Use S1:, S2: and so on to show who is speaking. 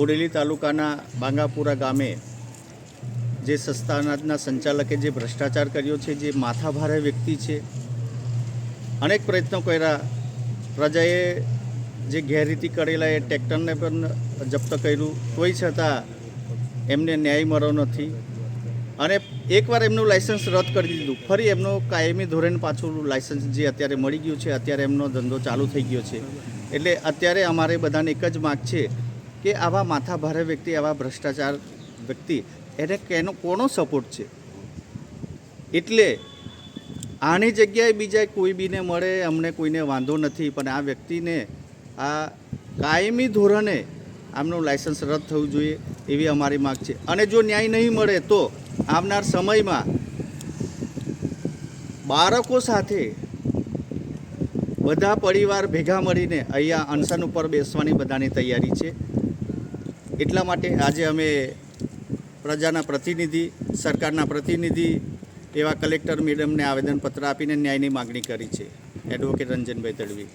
S1: બોડેલી તાલુકાના બાંગાપુરા ગામે જે સસ્તા સંચાલકે જે ભ્રષ્ટાચાર કર્યો છે, જે માથાભારે વ્યક્તિ છે, અનેક પ્રયત્નો કર્યા. પ્રજાએ જે ગેરરીતિ કરેલા એ ટ્રેક્ટરને પણ જપ્ત કર્યું. તોય છતાં એમને ન્યાય મળ્યો નથી. અને એકવાર એમનું લાયસન્સ રદ કરી દીધું, ફરી એમનો કાયમી ધોરણ પાછું લાયસન્સ જે અત્યારે મળી ગયું છે, અત્યારે એમનો ધંધો ચાલુ થઈ ગયો છે. એટલે અત્યારે અમારે બધાને એક જ માગ છે કે આવા માથાભારે વ્યક્તિ, આવા ભ્રષ્ટાચાર વ્યક્તિ, એને કેનો, કોનો સપોર્ટ છે? એટલે આની જગ્યાએ બીજા કોઈ બીને મળે, અમને કોઈને વાંધો નથી, પણ આ વ્યક્તિને આ કાયમી ધોરણે આમનું લાયસન્સ રદ થવું જોઈએ એવી અમારી માગ છે. અને જો ન્યાય નહીં મળે તો આવનાર સમયમાં બાળકો સાથે બધા પરિવાર ભેગા મળીને અહીંયા અનશન ઉપર બેસવાની બધાની તૈયારી છે. એટલા માટે આજે અમે પ્રજાના પ્રતિનિધિ, સરકારના પ્રતિનિધિ એવા કલેક્ટર મેડમને આવેદનપત્ર આપીને ન્યાયની માગણી કરી છે. એડવોકેટ રંજનભાઈ તડવી.